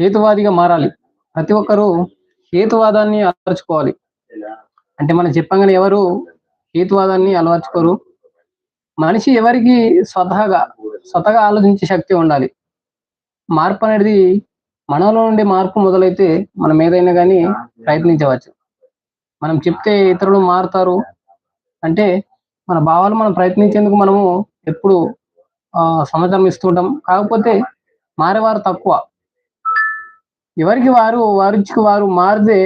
హేతువాదిగా మారాలి. ప్రతి ఒక్కరూ హేతువాదాన్ని అలవర్చుకోవాలి. అంటే మనం చెప్పంగానే ఎవరు హేతువాదాన్ని అలవర్చుకోరు? మనిషి ఎవరికి స్వతహాగా స్వతగా ఆలోచించే శక్తి ఉండాలి. మార్పు అనేది మనలో నుండి మార్పు మొదలైతే మనం ఏదైనా కానీ ప్రయత్నించవచ్చు. మనం చెప్తే ఇతరులు మారుతారు. అంటే మన భావాలు మనం ప్రయత్నించేందుకు మనము ఎప్పుడు ఆ, సమాచారం ఇస్తుంటాం కాకపోతే మారేవారు తక్కువ. ఎవరికి వారు వారికి వారు మారితే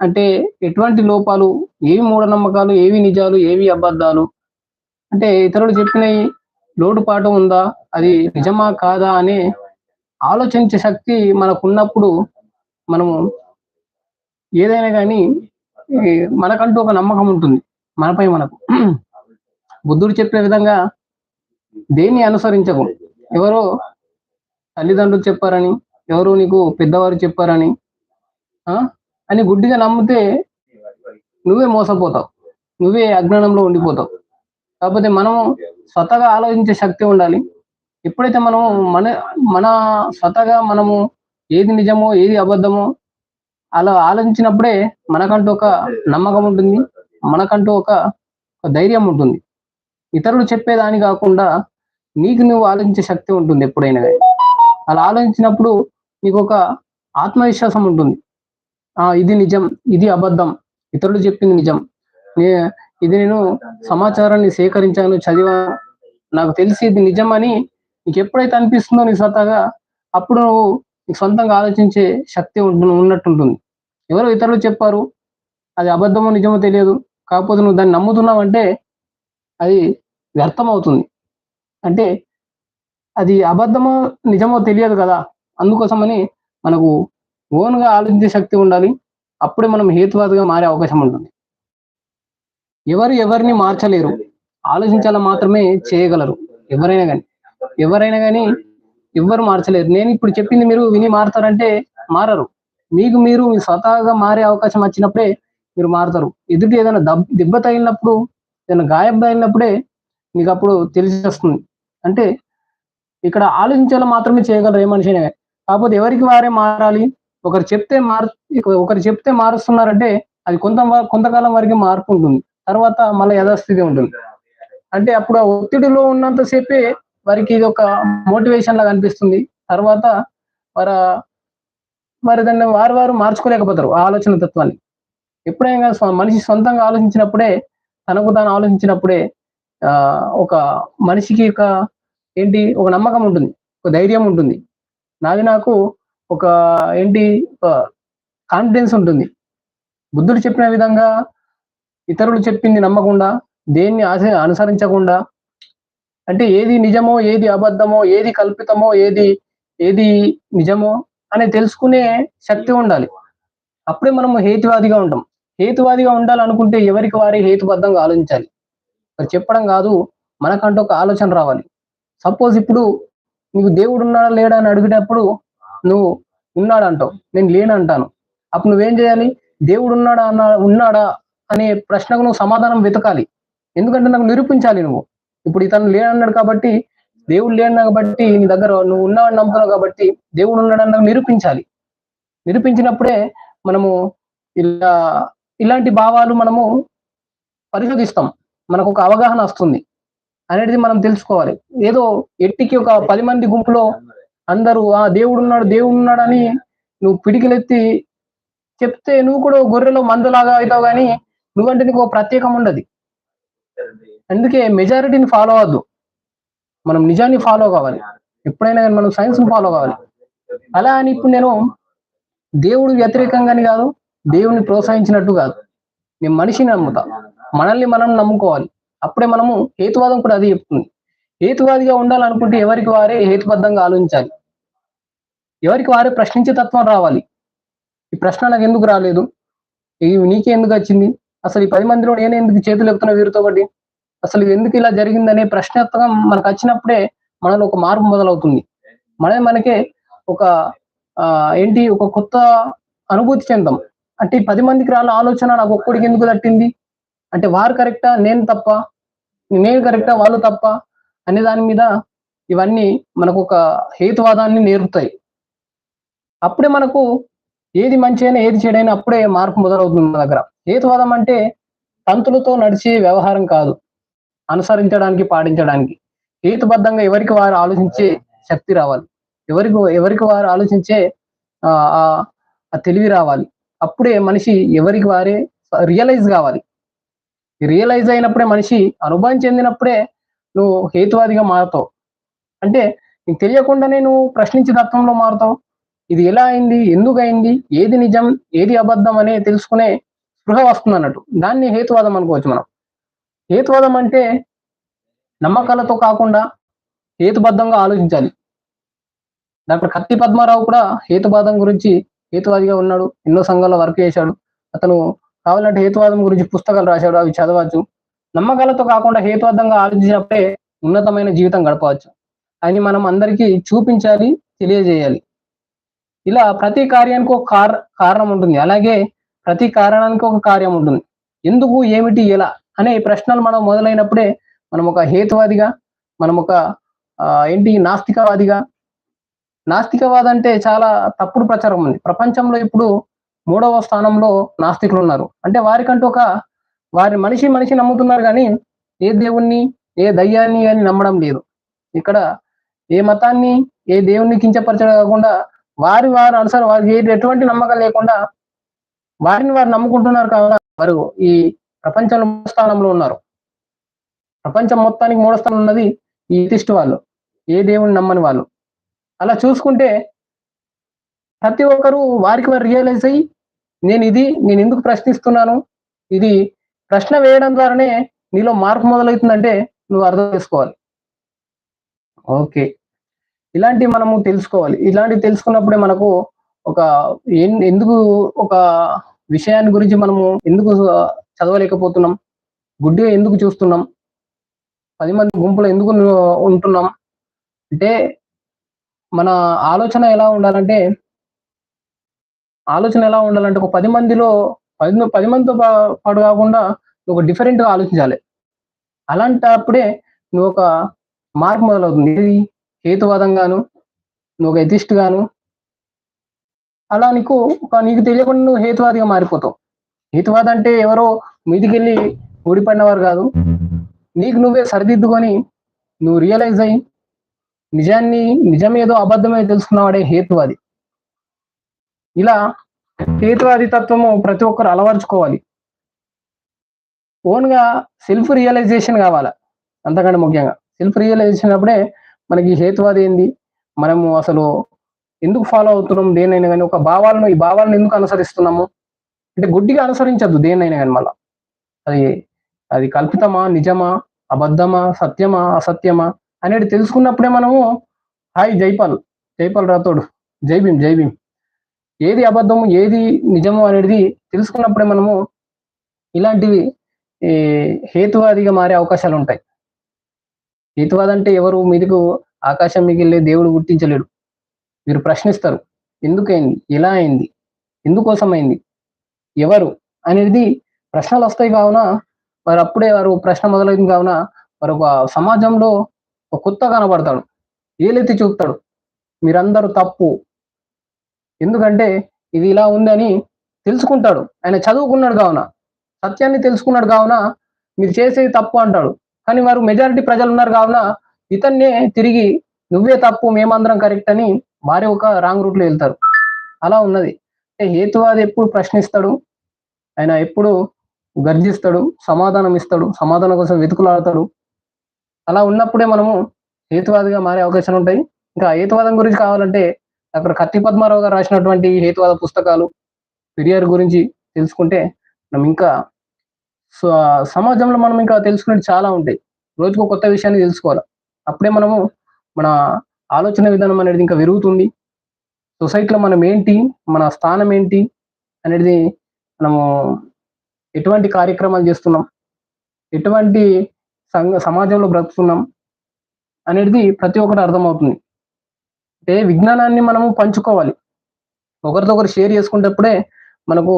అంటే ఎటువంటి లోపాలు ఏవి మూఢనమ్మకాలు ఏవి నిజాలు ఏవి అబద్ధాలు? అంటే ఇతరులు చెప్పినవి లోటుపాటు ఉందా? అది నిజమా కాదా అని ఆలోచించే శక్తి మనకు ఉన్నప్పుడు మనము ఏదైనా కానీ మనకంటూ ఒక నమ్మకం ఉంటుంది. మనపై మనకు. బుద్ధుడు చెప్పిన విధంగా దేన్ని అనుసరించకు? ఎవరో తల్లిదండ్రులు చెప్పారని ఎవరు నీకు పెద్దవారు చెప్పారని? ఆ? అని గుడ్డిగా నమ్మితే నువ్వే మోసపోతావు. నువ్వే అజ్ఞానంలో ఉండిపోతావు. కాకపోతే మనం స్వతగా ఆలోచించే శక్తి ఉండాలి. ఎప్పుడైతే మనము మన మన స్వతగా మనము ఏది నిజమో ఏది అబద్ధమో అలా ఆలోచించినప్పుడే మనకంటూ ఒక నమ్మకం ఉంటుంది. మనకంటూ ఒక ధైర్యం ఉంటుంది. ఇతరులు చెప్పేదాని కాకుండా నీకు నువ్వు ఆలోచించే శక్తి ఉంటుంది ఎప్పుడైనా. అలా ఆలోచించినప్పుడు నీకు ఒక ఆత్మవిశ్వాసం ఉంటుంది. ఆ ఇది నిజం ఇది అబద్ధం. ఇతరులు చెప్పింది నిజం. నే- ఇది నేను సమాచారాన్ని సేకరించాను చదివా నాకు తెలిసి ఇది నిజం అని నీకు ఎప్పుడైతే అనిపిస్తుందో నీ స్వతహాగా అప్పుడు నువ్వు నీకు సొంతంగా ఆలోచించే శక్తి ఉంటుంది ఉన్నట్టుంటుంది. ఎవరో ఇతరులు చెప్పారు అది అబద్ధమో నిజమో తెలియదు. కాకపోతే నువ్వు దాన్ని నమ్ముతున్నావంటే అది వ్యర్థం అవుతుంది అంటే అది అబద్ధమో నిజమో తెలియదు కదా. అందుకోసమని మనకు ఓన్గా ఆలోచించే శక్తి ఉండాలి. అప్పుడే మనం హేతువాదిగా మారే అవకాశం ఉంటుంది. ఎవరు ఎవరిని మార్చలేరు. ఆలోచించాల మాత్రమే చేయగలరు. ఎవరైనా కానీ ఎవరైనా కానీ ఎవ్వరు మార్చలేరు. నేను ఇప్పుడు చెప్పింది మీరు విని మారుతారంటే మారరు. మీకు మీరు మీ స్వతహాగా మారే అవకాశం వచ్చినప్పుడే మీరు మారుతారు. ఎదుటి ఏదైనా దెబ్బ దెబ్బ తగిలినప్పుడు ఏదైనా గాయం తగిలినప్పుడే మీకు అప్పుడు తెలిసి వస్తుంది. అంటే ఇక్కడ ఆలోచించేలా మాత్రమే చేయగలరు ఏ మనిషి అయినా కాకపోతే ఎవరికి వారే మారాలి? ఒకరు చెప్తే మారు ఒకరు చెప్తే మారుస్తున్నారంటే అది కొంత కొంతకాలం వరకు మార్పు ఉంటుంది. తర్వాత మళ్ళీ యథాస్థితి ఉంటుంది. అంటే అప్పుడు ఆ ఒత్తిడిలో ఉన్నంతసేపే వారికి ఇది ఒక మోటివేషన్ లాగా అనిపిస్తుంది. తర్వాత వారు మరి దాన్ని వారు వారు మార్చుకోలేకపోతారు ఆ ఆలోచన తత్వాన్ని. ఎప్పుడైనా మనిషి సొంతంగా ఆలోచించినప్పుడే తనకు తాను ఆలోచించినప్పుడే ఆ ఒక మనిషికి ఒక ఏంటి ఒక నమ్మకం ఉంటుంది. ఒక ధైర్యం ఉంటుంది. నాది నాకు ఒక ఏంటి కాన్ఫిడెన్స్ ఉంటుంది. బుద్ధుడు చెప్పిన విధంగా ఇతరులు చెప్పింది నమ్మకుండా దేన్ని ఆశ అనుసరించకుండా అంటే ఏది నిజమో ఏది అబద్ధమో ఏది కల్పితమో ఏది ఏది నిజమో అని తెలుసుకునే శక్తి ఉండాలి. అప్పుడే మనం హేతువాదిగా ఉంటాం. హేతువాదిగా ఉండాలనుకుంటే ఎవరికి వారి హేతుబద్ధంగా ఆలోచించాలి. చెప్పడం కాదు మనకంటూ ఒక ఆలోచన రావాలి. సపోజ్ ఇప్పుడు నీకు దేవుడు ఉన్నాడా లేడా అని అడిగేటప్పుడు నువ్వు ఉన్నాడంటావు. నేను లేనంటాను. అప్పుడు నువ్వేం చేయాలి? దేవుడు ఉన్నాడా అన్న ఉన్నాడా అనే ప్రశ్నకు నువ్వు సమాధానం వెతకాలి. ఎందుకంటే నాకు నిరూపించాలి నువ్వు. ఇప్పుడు ఇతను లేనన్నాడు కాబట్టి దేవుడు లేడు కాబట్టి నీ దగ్గర నువ్వు ఉన్నావని నమ్ముతున్నావు కాబట్టి దేవుడు ఉన్నాడని నాకు నిరూపించాలి. నిరూపించినప్పుడే మనము ఇలా ఇలాంటి భావాలు మనము పరిశోధిస్తాం. మనకు ఒక అవగాహన వస్తుంది. అనేది మనం తెలుసుకోవాలి. ఏదో ఎట్టికి ఒక పది మంది గుంపులో అందరూ ఆ దేవుడు ఉన్నాడు దేవుడు ఉన్నాడు అని నువ్వు పిడికిలెత్తి చెప్తే నువ్వు కూడా గొర్రెలో మందులాగా అవుతావు కానీ నువ్వంటే నీకు ప్రత్యేకం ఉండదు. అందుకే మెజారిటీని ఫాలో అవ్వద్దు. మనం నిజాన్ని ఫాలో కావాలి. ఎప్పుడైనా కానీ మనం సైన్స్ ఫాలో కావాలి. అలా అని ఇప్పుడు నేను దేవుడు వ్యతిరేకంగాని కాదు దేవుడిని ప్రోత్సహించినట్టు కాదు. నేను మనిషిని నమ్ముతా. మనల్ని మనం నమ్ముకోవాలి. అప్పుడే మనము హేతువాదం కూడా అది చెప్తుంది. హేతువాదిగా ఉండాలనుకుంటే ఎవరికి వారే హేతుబద్ధంగా ఆలోచించాలి. ఎవరికి వారే ప్రశ్నించే తత్వం రావాలి. ఈ ప్రశ్న నాకు ఎందుకు రాలేదు? ఇది నీకే ఎందుకు వచ్చింది? అసలు ఈ పది మందిలో నేను ఎందుకు చేతులు ఎత్తున్నా వీరితో బట్టి అసలు ఇది ఎందుకు ఇలా జరిగిందనే ప్రశ్నార్థకం మనకు వచ్చినప్పుడే మనలో ఒక మార్పు మొదలవుతుంది. మనమే మనకే ఒక ఏంటి ఒక కొత్త అనుభూతి చెందాం. అంటే ఈ పది మందికి రాళ్ళ ఆలోచన నాకు ఒక్కడికి ఎందుకు తట్టింది? అంటే వారు కరెక్టా నేను తప్ప నేను కరెక్టా వాళ్ళు తప్ప అనే దాని మీద ఇవన్నీ మనకు ఒక హేతువాదాన్ని నేర్పుతాయి. అప్పుడే మనకు ఏది మంచి అయినా ఏది చెడైనా అప్పుడే మార్పు మొదలవుతుంది మన దగ్గర. హేతువాదం అంటే తంతులతో నడిచే వ్యవహారం కాదు అనుసరించడానికి పాటించడానికి. హేతుబద్ధంగా ఎవరికి వారు ఆలోచించే శక్తి రావాలి. ఎవరికి ఎవరికి వారు ఆలోచించే ఆ ఆ తెలివి రావాలి. అప్పుడే మనిషి ఎవరికి వారే రియలైజ్ కావాలి. రియలైజ్ అయినప్పుడే మనిషి అనుభవం చెందినప్పుడే నువ్వు హేతువాదిగా మారుతావు. అంటే నీకు తెలియకుండానే నువ్వు ప్రశ్నించే తత్వంలో మారుతావు. ఇది ఎలా అయింది? ఎందుకు అయింది? ఏది నిజం? ఏది అబద్ధం? అనే తెలుసుకునే స్పృహ వస్తుంది అన్నట్టు. దాన్ని హేతువాదం అనుకోవచ్చు మనం. హేతువాదం అంటే నమ్మకాలతో కాకుండా హేతుబద్ధంగా ఆలోచించాలి. డాక్టర్ కత్తి పద్మారావు కూడా హేతువాదం గురించి హేతువాదిగా ఉన్నాడు. ఎన్నో సంఘాల్లో వర్క్ చేశాడు. అతను కావాలంటే హేతువాదం గురించి పుస్తకాలు రాశాడు అవి చదవచ్చు. నమ్మకాలతో కాకుండా హేతువాదంగా ఆలోచించినప్పుడే ఉన్నతమైన జీవితం గడపవచ్చు. అని మనం అందరికీ చూపించాలి తెలియజేయాలి. ఇలా ప్రతి కార్యానికి ఒక కార కారణం ఉంటుంది. అలాగే ప్రతి కారణానికి ఒక కార్యం ఉంటుంది. ఎందుకు ఏమిటి ఎలా అనే ప్రశ్నలు మనం మొదలైనప్పుడే మనం ఒక హేతువాదిగా మనం ఒక ఆ, ఏంటి నాస్తికవాదిగా నాస్తికవాద అంటే చాలా తప్పుడు ప్రచారం ఉంది. ప్రపంచంలో ఇప్పుడు మూడవ స్థానంలో నాస్తికులు ఉన్నారు అంటే వారికంటూ ఒక వారి మనిషి మనిషి నమ్ముతున్నారు కానీ ఏ దేవుణ్ణి ఏ దయ్యాన్ని అని నమ్మడం లేదు. ఇక్కడ ఏ మతాన్ని ఏ దేవుణ్ణి కించపరచడం కాకుండా వారి వారు అనుసారం వారికి ఎటువంటి నమ్మకం లేకుండా వారిని వారు నమ్ముకుంటున్నారు కావున వారు ఈ ప్రపంచంలో స్థానంలో ఉన్నారు. ప్రపంచం మొత్తానికి మూడో స్థానం ఉన్నది ఈ ఎథిస్ట్ వాళ్ళు ఏ దేవుని నమ్మని వాళ్ళు. అలా చూసుకుంటే ప్రతి ఒక్కరు వారికి వారు రియలైజ్ అయ్యి నేను ఇది నేను ఎందుకు ప్రశ్నిస్తున్నాను? ఇది ప్రశ్న వేయడం ద్వారానే నీలో మార్పు మొదలవుతుందంటే నువ్వు అర్థం చేసుకోవాలి. ఓకే. ఇలాంటి మనము తెలుసుకోవాలి. ఇలాంటివి తెలుసుకున్నప్పుడే మనకు ఒక ఎందుకు ఒక విషయాన్ని గురించి మనము ఎందుకు చదవలేకపోతున్నాం? గుడ్డిగా ఎందుకు చూస్తున్నాం? పది మంది గుంపులో ఎందుకు ఉంటున్నాం? అంటే మన ఆలోచన ఎలా ఉండాలంటే ఆలోచన ఎలా ఉండాలంటే ఒక పది మందిలో పది పది మందితో పాటు కాకుండా నువ్వు ఒక డిఫరెంట్గా ఆలోచించాలి. అలాంటప్పుడే నువ్వు ఒక మార్పు మొదలవుతుంది. ఏది? హేతువాదంగాను నువ్వు ఒక ఎథిస్ట్ గాను అలా నీకు ఒక నీకు తెలియకుండా నువ్వు హేతువాదిగా మారిపోతావు. హేతువాద అంటే ఎవరో మీదికెళ్ళి ఊడిపడినవారు కాదు. నీకు నువ్వే సరిదిద్దుకొని నువ్వు రియలైజ్ అయ్యి నిజాన్ని నిజమేదో అబద్ధమే తెలుసుకున్నవాడే హేతువాది. ఇలా హేతువాది తత్వము ప్రతి ఒక్కరు అలవర్చుకోవాలి. ఓన్గా సెల్ఫ్ రియలైజేషన్ కావాలా? అంతకంటే ముఖ్యంగా. సెల్ఫ్ రియలైజేషన్ అప్పుడే మనకి హేతువాది ఏంది? మనము అసలు ఎందుకు ఫాలో అవుతున్నాం? దేనైనా కానీ ఒక భావాలను ఈ భావాలను ఎందుకు అనుసరిస్తున్నాము? అంటే గుడ్డిగా అనుసరించద్దు దేన్నైనా కానీ మళ్ళా. అది అది కల్పితమా? నిజమా? అబద్ధమా? సత్యమా? అసత్యమా? అనేది తెలుసుకున్నప్పుడే మనము హాయ్ జైపాల్. జైపాల్ రాతోడు జై భీమ్ జై భీమ్. ఏది అబద్ధము ఏది నిజము అనేది తెలుసుకున్నప్పుడే మనము ఇలాంటివి హేతువాదిగా మారే అవకాశాలు ఉంటాయి. హేతువాది అంటే ఎవరు మీదకు ఆకాశం మిగిలే దేవుడు గుర్తించలేడు. మీరు ప్రశ్నిస్తారు ఎందుకైంది ఎలా అయింది ఎందుకోసం అయింది ఎవరు అనేది ప్రశ్నలు వస్తాయి కావున వారు అప్పుడే వారు ప్రశ్న మొదలైంది కావున వారు ఒక సమాజంలో ఒక కొత్త కనబడతాడు ఏలెత్తి చూపుతాడు. మీరందరూ తప్పు ఎందుకంటే ఇది ఇలా ఉందని తెలుసుకుంటాడు. ఆయన చదువుకున్నాడు కావున సత్యాన్ని తెలుసుకున్నాడు కావున మీరు చేసేది తప్పు అంటాడు. కానీ వారు మెజారిటీ ప్రజలు ఉన్నారు కావున ఇతన్నే తిరిగి నువ్వే తప్పు మేమందరం కరెక్ట్ అని వారి ఒక రాంగ్ రూట్లో వెళ్తారు. అలా ఉన్నది. హేతువాది ఎప్పుడు ప్రశ్నిస్తాడు? ఆయన ఎప్పుడు గర్జిస్తాడు? సమాధానం ఇస్తాడు? సమాధానం కోసం వెతుకులాడతాడు? అలా ఉన్నప్పుడే మనము హేతువాదిగా మారే అవకాశాలు ఉంటాయి. ఇంకా హేతువాదం గురించి కావాలంటే డాక్టర్ కత్తి పద్మారావు గారు రాసినటువంటి హేతువాద పుస్తకాలు పెరియార్ గురించి తెలుసుకుంటే మనం ఇంకా సమాజంలో మనం ఇంకా తెలుసుకునేది చాలా ఉంటాయి. రోజుకు కొత్త విషయాన్ని తెలుసుకోవాలి. అప్పుడే మనము మన ఆలోచన విధానం అనేది ఇంకా పెరుగుతుంది. సొసైటీలో మనం ఏంటి మన స్థానం ఏంటి అనేది మనము ఎటువంటి కార్యక్రమాలు చేస్తున్నాం ఎటువంటి సంఘ సమాజంలో బ్రతుకుతున్నాం అనేది ప్రతి ఒక్కటి అర్థమవుతుంది. అంటే విజ్ఞానాన్ని మనము పంచుకోవాలి. ఒకరితో ఒకరు షేర్ చేసుకునేటప్పుడే మనకు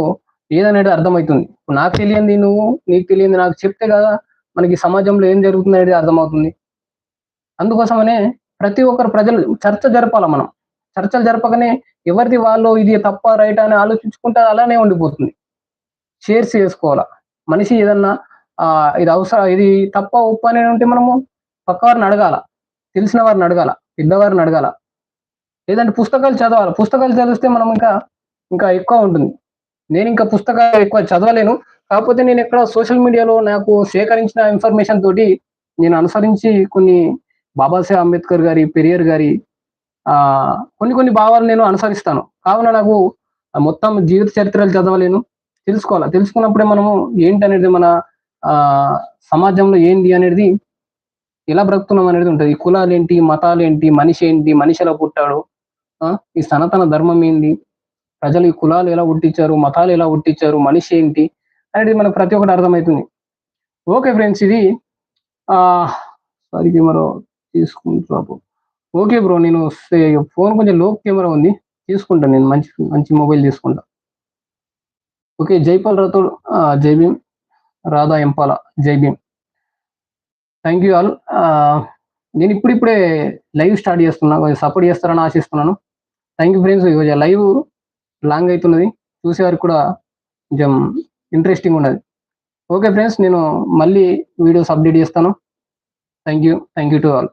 ఏదనేది అర్థమవుతుంది. నాకు తెలియంది నువ్వు నీకు తెలియంది నాకు చెప్తే కదా మనకి సమాజంలో ఏం జరుగుతుంది అనేది అర్థమవుతుంది. అందుకోసమనే ప్రతి ఒక్కరు ప్రజలు చర్చ జరపాలి మనం. చర్చలు జరపకనే ఎవరిది వాళ్ళు ఇది తప్ప రైట్ అని ఆలోచించుకుంటే అలానే ఉండిపోతుంది. షేర్స్ చేసుకోవాలా. మనిషి ఏదన్నా ఇది అవసరం ఇది తప్ప ఉప్పు అనేది ఉంటే మనము పక్క వారిని అడగాల. తెలిసిన వారిని అడగాల. పెద్దవారిని అడగాల. లేదంటే పుస్తకాలు చదవాలి. పుస్తకాలు చదివిస్తే మనం ఇంకా ఇంకా ఎక్కువ ఉంటుంది. నేను ఇంకా పుస్తకాలు ఎక్కువ చదవలేను. కాకపోతే నేను ఇక్కడ సోషల్ మీడియాలో నాకు సేకరించిన ఇన్ఫర్మేషన్ తోటి నేను అనుసరించి కొన్ని బాబాసాహెబ్ అంబేద్కర్ గారి పెరియర్ గారి ఆ కొన్ని కొన్ని భావాలు నేను అనుసరిస్తాను. కావున నాకు మొత్తం జీవిత చరిత్రలు చదవలేను. తెలుసుకోవాలి? తెలుసుకున్నప్పుడే మనము ఏంటి అనేది మన ఆ సమాజంలో ఏంటి అనేది ఎలా బ్రతుకుతున్నాం అనేది ఉంటుంది. కులాలు ఏంటి మతాలు ఏంటి మనిషి ఏంటి మనిషి ఎలా పుట్టాడు ఈ సనాతన ధర్మం ఏంటి ప్రజలు ఈ కులాలు ఎలా ఉట్టించారు? మతాలు ఎలా ఉట్టించారు? మనిషి ఏంటి? అనేది మనకు ప్రతి ఒక్కటి అర్థమవుతుంది. ఓకే ఫ్రెండ్స్ ఇది ఆ సారీ కెమెరా తీసుకుంటా ఓకే బ్రో నేను ఫోన్ కొంచెం లో కెమెరా ఉంది. తీసుకుంటాను నేను మంచి మంచి మొబైల్ తీసుకుంటా. ఓకే జైపాల్ రాథోడ్ జై భీమ్ రాధా ఎంపాల జై భీమ్. థ్యాంక్ యూ ఆల్ నేను ఇప్పుడిప్పుడే లైవ్ స్టార్ట్ చేస్తున్నా కొంచెం సపోర్ట్ చేస్తారని ఆశిస్తున్నాను. Thank you friends live long అవుతున్నది చూసేవారికి కూడా కొంచెం ఇంట్రెస్టింగ్ ఉన్నది. ఓకే ఫ్రెండ్స్ నేను మళ్ళీ వీడియోస్ అప్డేట్ చేస్తాను. Thank you thank you to all